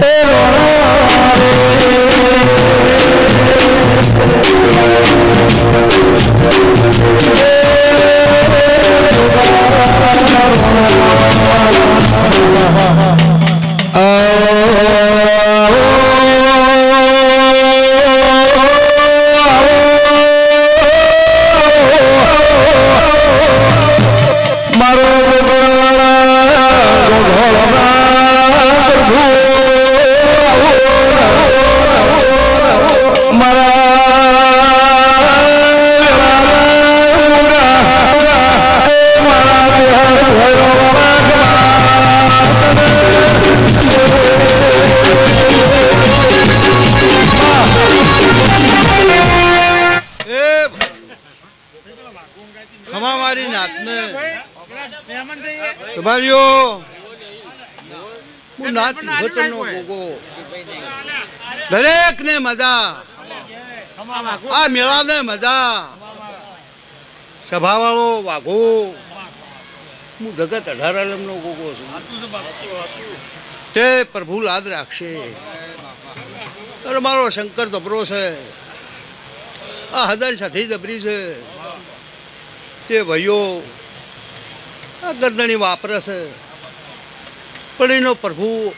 મારો ખમા મારી નાતને તમારીઓ હું નાત વચનનો ભોગો. દરેકને મજા. આ મેળાને મજા. સભાવાળો વાઘો. હું જગત અઢાર આલમનો ગોગો છું. તે પ્રભુ લાદ રાખશે. અરે મારો શંકર દબરો છે. આ હજાર સાથે જબરી છે. તે ભાઈઓ આ ગરદણી વાપરે પણ એનો પ્રભુ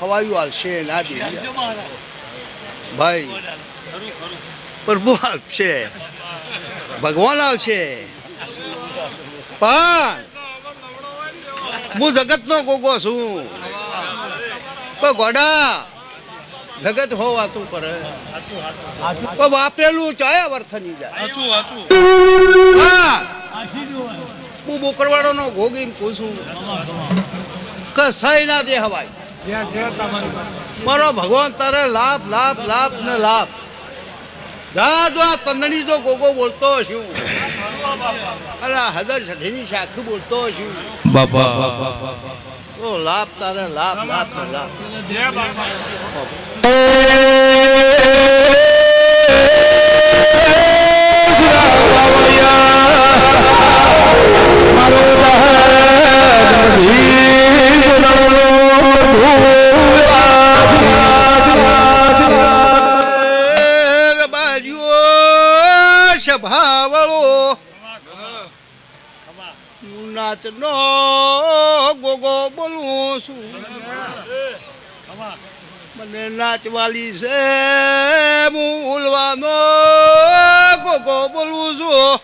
હવાયું હાલશે ના દે ભાઈ, પ્રભુ હાલશે ભગવાન હાલશે પણ હું જગતનો ગોગો છું. ગોડા જગત હો વાતું કરે. તો વાપરેલું ચાયા વર્થની જાય. હા. હું બોકરવાડો નો ભોગી પૂછું કે ના દે હવાય મારો ભગવાન તારે લાભ લાભ લાભ ને લાભ. જા જો આ તંદણી જો ગોગો બોલતો છું. અરે આ હદર સધીની શાખ બોલતો છું. તો લાભ તારે લાભ લાભ લાભ. એ નાચનો ગોગો બોલું છું. મને નાચવાલી છે હું ઉલવાનો ગોગો બોલું છું.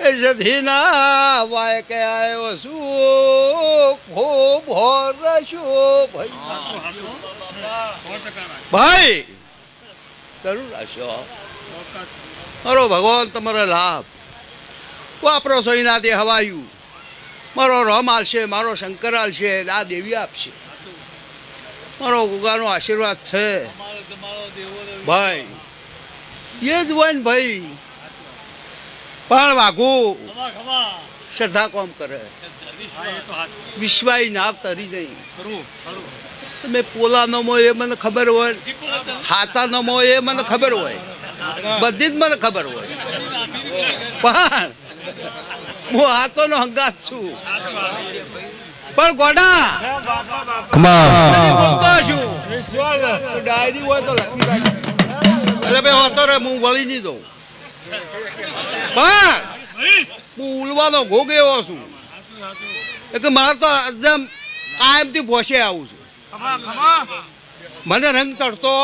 એ સધીના વાય કે આવ્યો છું, ખૂબ હોરશું ભાઈ. ભાઈ, જરૂર રાખશો મારો ભગવાન તમારો લાભ. વાપરો છો એના દે હવાયું. મારો રમ આલશે મારો શંકર આલશે આ દેવી આપશે મારો ગુગાનો આશીર્વાદ છે. ભાઈ, એ જ હોય ને ભાઈ. પણ વાઘુ, શ્રદ્ધા કોમ કરે. વિશ્વાય નાવ તરી જઈ તમે પોલા નમો એ મને ખબર હોય. હાથા નમો એ મને ખબર હોય. બધી જ મને ખબર હોય. પણ હું હાથોનો હંગાત છું. પણ ગોડા બોલતો છું. ડાયરી હોય તો લખી એટલે ભાઈ હોતો રે હું વળી નહીં દઉં. પણ હું ઉલવાનો ભોગ એવો છું. એટલે મારે તો એકદમ કાયમથી ભોસે આવું છું. મને રંગ ચડતો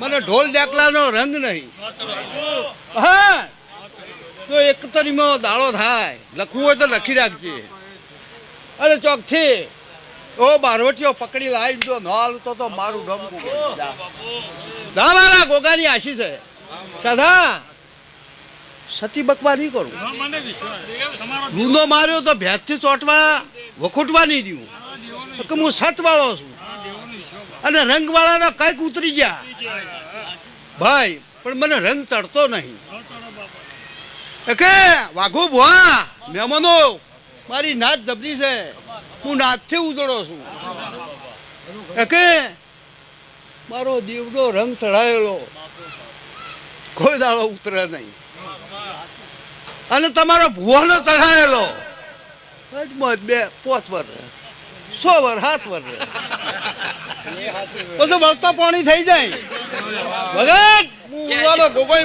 મને ઢોલ ડેકલાનો રંગ નહીં. હા. તો એક તરીમાં દાડો થાય. લખવું હોય તો લખી રાખજે. અરે ચોકથી. ઓ બારવટીઓ પકડી લાવી દીધો ન હાલતો તો મારું ડમ ના મારા ગોગાની આશી છે. સદા સતી બકવા નહીં કરું. ગુનો માર્યો તો ભેજથી ચોંટવા, વખોટવા નહીં દઉં કે હું સતવાળો છું. અને રંગવાળાના કંઈક ઉતરી ગયા. ભાઈ, પણ મને રંગ ચડતો નહીં. કે વાઘુ ભુવા, મહેમાનો, મારી નાત દબરી છે. હું નાતથી ઉજળો છું. કે મારો દીવડો રંગ ચડાયેલો કોઈ દાડો ઉતરે નહીં. અને તમારો ભુવાનો ચઢાયેલો. હજમત બે, પોચ વર સો વર સાત વર બધું વળતા પાણી થઈ જાય. ભગત, હું ગોગોઈ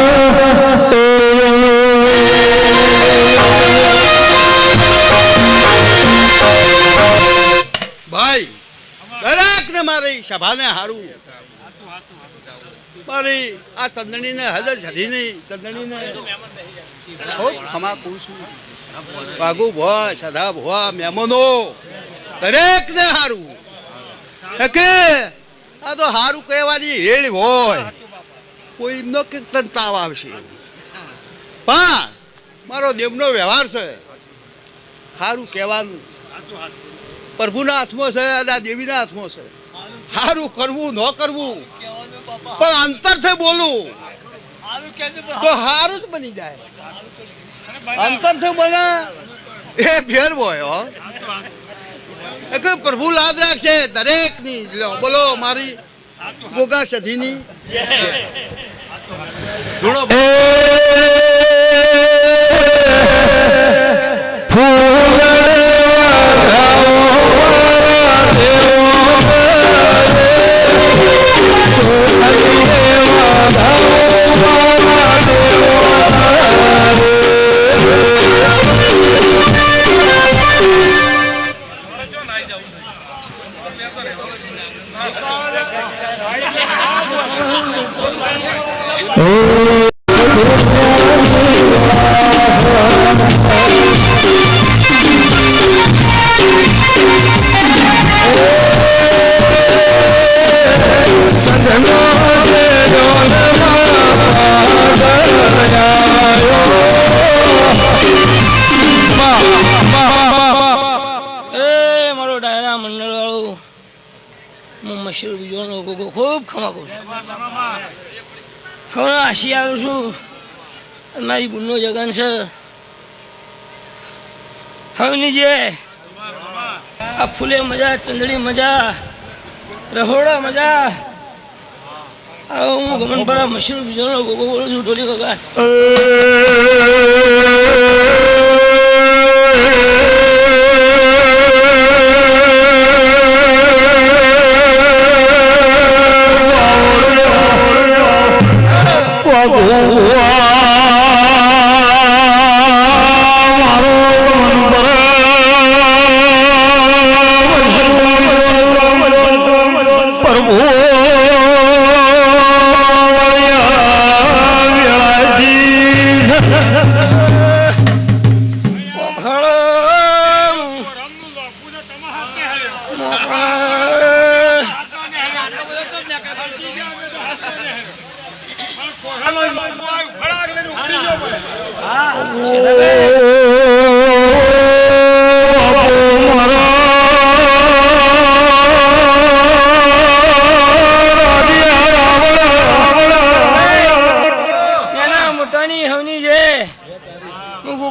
સભાને હારું. મારી આ ચંદણી ને હદ જધી નહીં. ચંદણી ને ખૂબ ખમા કહું છું વાઘુ ભવા સદા ભવા મહેમાનો દરેક ને હારું કે? આ તો હારું કહેવાની હેડ હોય. કોઈ એમનો કે તાવ આવશે. પણ મારો દેવનો વ્યવહાર છે. સારું કહેવાનું. પ્રભુના હાથમાં છે અને દેવીના હાથમાં છે. સારું કરવું, ન કરવું. પણ અંતરથી બોલવું તો સારું જ બની જાય. અંતરથી બને એ ફેર હોય એટલે પ્રભુ લાદ રાખશે દરેકની બોલો મારી ગોગા સધીની. ધૂણો એ હું મશરૂ બીજોનો ગોગો ખૂબ ખમા કહું છું. ખબર આશી આવું છું. મારી ગુનો જગન છે. હવની જે આ ફૂલે મજા, ચંદડી મજા, રહોડા મજા. આ હું ગમન પર મશરૂ બીજોનો ગોગો બોલું છું. ઢોલી વગાડ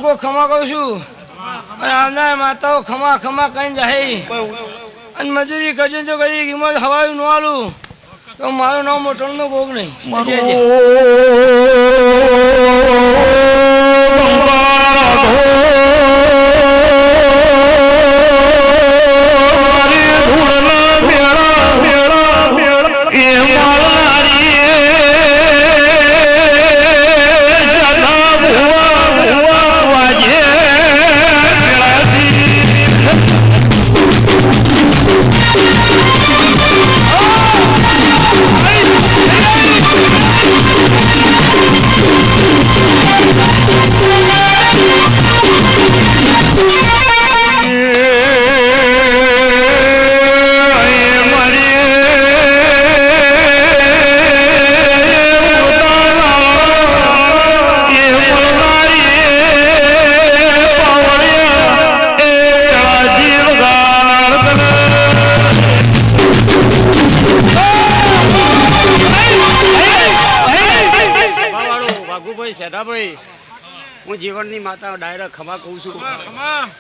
હું ખમા કહું છું. અને આવનાર માતાઓ ખમા ખમા કઈ જાય અને મજૂરી કરજો જો કદી કિંમત હવાયું ન આલું તો મારું નામ મોટરનો ભોગ નહીં. જય માતા ડાયરેક્ટ ખમા કહું છું.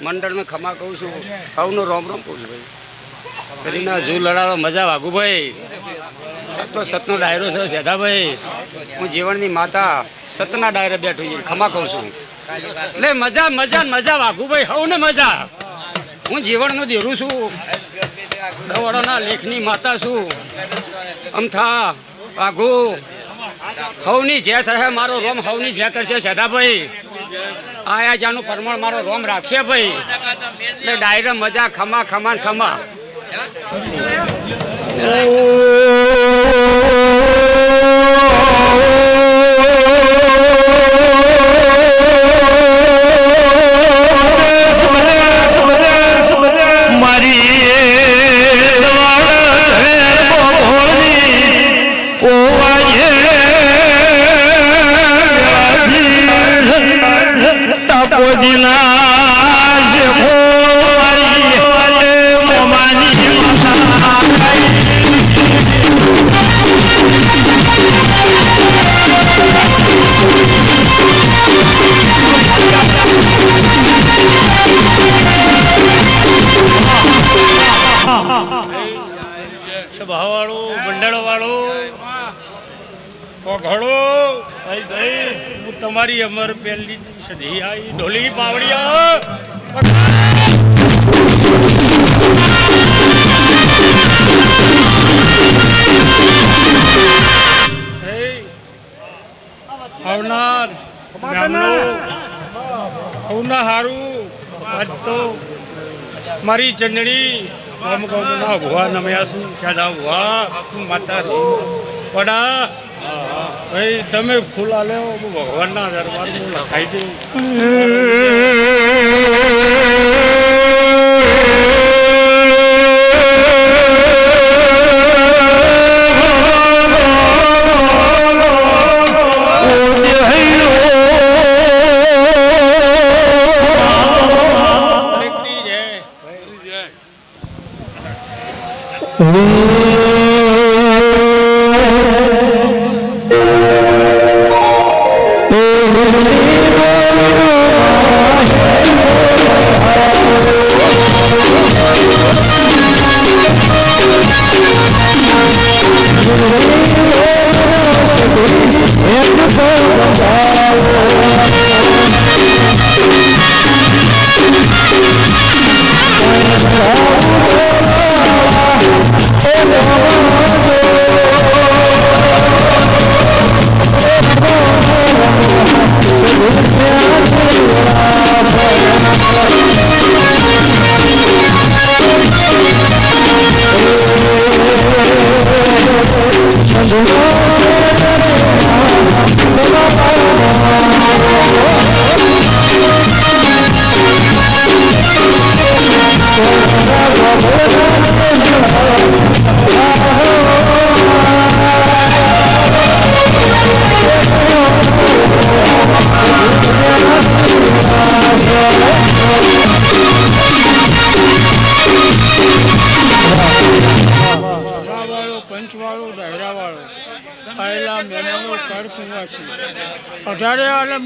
મંડળને ખમા કહું છું. હવનો રોમ રોમ કહું છું ભાઈ. શરીરના જૂ લડાડો મજા વાગુ ભાઈ. તો સતનો ડાયરો છે સેધાભાઈ હું જીવનની માતા સતના ડાયરે બેઠું છું ખમા કહું છું. એટલે મજા મજા મજા વાગુ ભાઈ હવને મજા. હું જીવનનું દેરું છું. દવાડોના લેખની માતા છું. અમથા વાઘુ હવની જે થશે મારો રોમ હવની જે કરશે સેધાભાઈ આયા જાનું પરમણ મારો રોમ રાખશે ભાઈ. એટલે ડાયરે મજા ખમા ખમા. ખમા ઘડો ભાઈ ભાઈ, હું તમારી અમર પહેલી સધી આવી ઢોલી પાવડિયા આવનાર ગામનો હારું. આજ મારી ચંદડી ગામ ગામના ભુવા નમ્યા છું. ભુવા, માતા પડા ભાઈ તમે ફૂલા લેવો હું ભગવાનના દરબારમાં લખાઈ દઉં. દરેકની જય.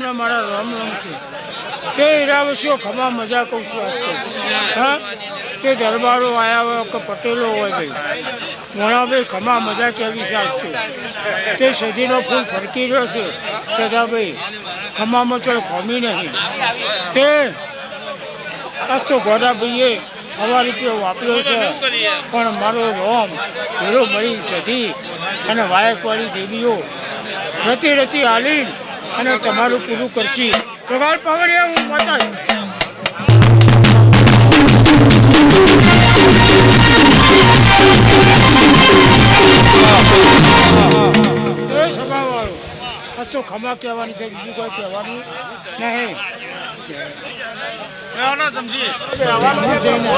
અઢારે મારા રામ રામ છે. તે હીરાવસીઓ ખમા મજા કહું છું આજતો હા? તે દરબારો આવ્યા હોય કે પટેલો હોય ભાઈ. મોણાભાઈ ખમા મજા કેવી છે તે. સદીનો ફૂલ ફરકી રહ્યો છે સદાભાઈ ખમામાં ચલ ખમી નહીં. તે આજ તો ગોડાભાઈએ હવા રૂપિયો વાપર્યો છે. પણ મારો રોમ ભેળો મળી જતી અને વાયકવાળી દેવીઓ રતી રતી હાલી અને તમારું પૂરું કરશી. પ્રગાળ પગડ્યા હું એ તો ખમા કહેવાની છે બીજું કોઈ કહેવાનું નહીં. જઈને જઈને.